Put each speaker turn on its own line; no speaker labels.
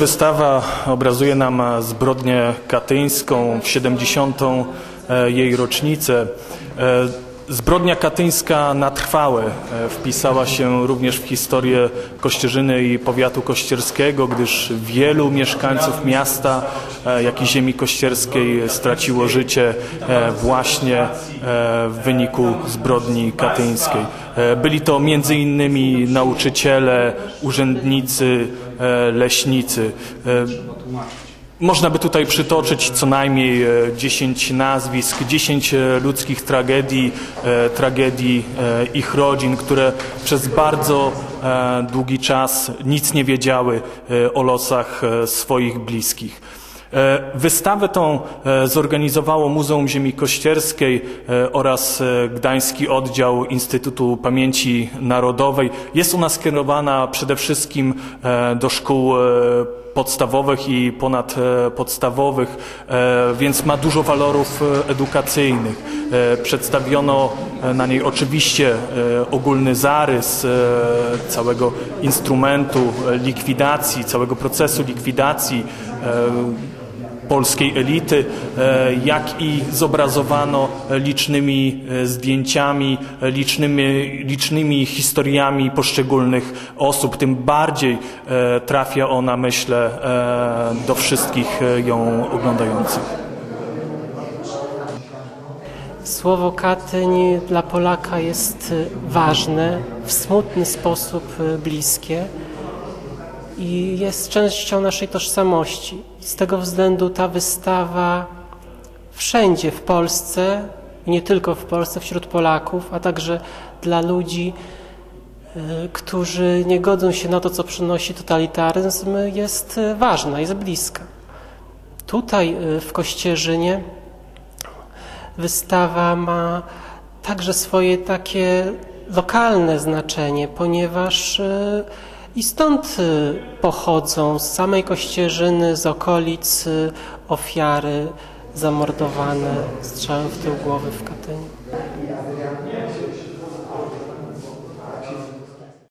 Wystawa obrazuje nam zbrodnię katyńską w 70. e, jej rocznicę. Zbrodnia katyńska na trwałe e, wpisała się również w historię Kościerzyny i powiatu kościerskiego, gdyż wielu mieszkańców miasta, e, jak i ziemi kościerskiej straciło życie e, właśnie w wyniku zbrodni katyńskiej. Byli to innymi nauczyciele, urzędnicy, leśnicy. E, Można by tutaj przytoczyć co najmniej e, 10 nazwisk, 10 e, ludzkich tragedii, e, tragedii e, ich rodzin, które przez bardzo e, długi czas nic nie wiedziały e, o losach e, swoich bliskich. E, Wystawę tą e, zorganizowało Muzeum Ziemi Kościerskiej e, oraz Gdański Oddział Instytutu Pamięci Narodowej. Jest ona skierowana przede wszystkim do szkół podstawowych i ponadpodstawowych, więc ma dużo walorów edukacyjnych. E, Przedstawiono e, na niej oczywiście e, ogólny zarys całego instrumentu likwidacji, całego procesu likwidacji polskiej elity, jak i zobrazowano licznymi zdjęciami, licznymi, licznymi historiami poszczególnych osób. Tym bardziej trafia ona, myślę, do wszystkich ją oglądających.
Słowo Katyń dla Polaka jest y, ważne, w smutny sposób y, bliskie i jest częścią naszej tożsamości. Z tego względu ta wystawa wszędzie w Polsce, nie tylko w Polsce, wśród Polaków, a także dla ludzi, y, którzy nie godzą się na to, co przynosi totalitaryzm, jest ważna, jest bliska. Tutaj w Kościerzynie wystawa ma także swoje takie lokalne znaczenie, ponieważ e, i stąd e, pochodzą z samej Kościerzyny, z okolic e, ofiary zamordowane strzałem w tył głowy w Katyniu.